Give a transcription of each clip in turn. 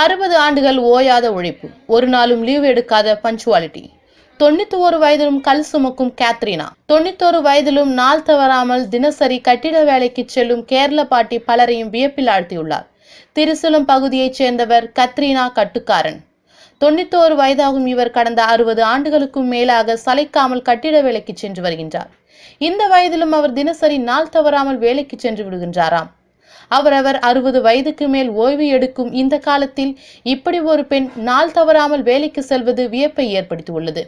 அறுபது ஆண்டுகள் ஓயாத உழைப்பு. ஒரு நாளும் லீவ் எடுக்காத பஞ்சுவாலிட்டி தொண்ணூத்தி ஒரு வயதிலும் கல் சுமக்கும் கேத்ரினா. தொண்ணூத்தோரு வயதிலும் நாள் தவறாமல் தினசரி கட்டிட வேலைக்கு செல்லும் கேரள பாட்டி பலரையும் வியப்பில் ஆழ்த்தியுள்ளார். திருசலம் பகுதியைச் சேர்ந்தவர் கத்ரீனா கட்டுக்காரன். தொண்ணூத்தோரு வயதாகும் இவர் கடந்த அறுபது ஆண்டுகளுக்கும் மேலாக சளைக்காமல் கட்டிட வேலைக்கு சென்று வருகின்றார். இந்த வயதிலும் அவர் தினசரி நாள் தவறாமல் வேலைக்கு சென்று விடுகின்றாராம். அவரவர் அறுபது வயதுக்கு மேல் ஓய்வு எடுக்கும் இந்த காலத்தில் இப்படி ஒரு பெண் நாள் தவறாமல் வேலைக்கு செல்வது வியப்பை ஏற்படுத்தியுள்ளது.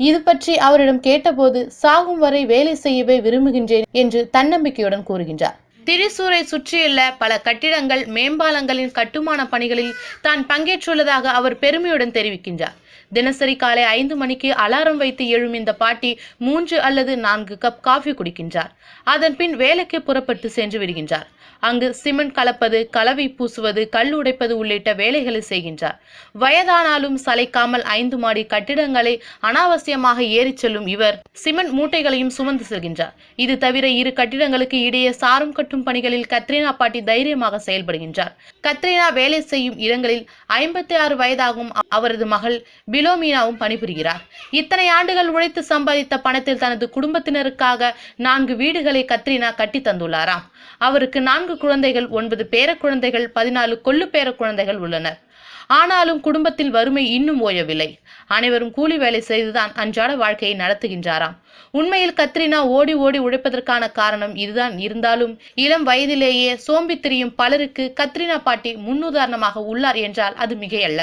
இது பற்றி அவரிடம் கேட்டபோது சாகும் வரை வேலை செய்யவே விரும்புகின்றேன் என்று தன்னம்பிக்கையுடன் கூறுகின்றார். திரிசூரை சுற்றியுள்ள பல கட்டிடங்கள் மேம்பாலங்களின் கட்டுமான பணிகளில் தான் பங்கேற்றுள்ளதாக அவர் பெருமையுடன் தெரிவிக்கின்றார். தினசரி காலை ஐந்து மணிக்கு அலாரம் வைத்து எழும் இந்த பாட்டி மூன்று அல்லது நான்கு கப் காஃபி குடிக்கின்றார். அதன் பின் வேலைக்கு புறப்பட்டு சென்று விடுகின்றார். அங்கு சிமெண்ட் கலப்பது கலவை பூசுவது கல் உடைப்பது உள்ளிட்ட வேலைகளை செய்கின்றார். வயதானாலும் சளைக்காமல் ஐந்து மாடி கட்டிடங்களை அனாவசியமாக ஏறிச் செல்லும் இவர் சிமெண்ட் மூட்டைகளையும் சுமந்து செல்கின்றார். இது தவிர இரு கட்டிடங்களுக்கு இடையே சாரம் கட்டும் பணிகளில் கத்ரீனா பாட்டி தைரியமாக செயல்படுகின்றார். கத்ரீனா வேலை செய்யும் இடங்களில் ஐம்பத்தி ஆறு வயதாகும் அவரது மகள் பிலோமீனாவும் பணிபுரிகிறார். இத்தனை ஆண்டுகள் உழைத்து சம்பாதித்த பணத்தில் தனது குடும்பத்தினருக்காக நான்கு வீடுகளை கத்ரினா கட்டி தந்துள்ளாராம். அவருக்கு நான்கு குழந்தைகள் ஒன்பது பேர குழந்தைகள் பதினாலு கொள்ளு பேர குழந்தைகள் உள்ளனர். ஆனாலும் குடும்பத்தில் வறுமை இன்னும் ஓயவில்லை. அனைவரும் கூலி வேலை செய்துதான் அன்றாட வாழ்க்கையை நடத்துகின்றாராம். உண்மையில் கத்ரினா ஓடி ஓடி உழைப்பதற்கான காரணம் இதுதான். இருந்தாலும் இளம் வயதிலேயே சோம்பி திரியும் பலருக்கு கத்ரினா பாட்டி முன்னுதாரணமாக உள்ளார் என்றால் அது மிகையல்ல.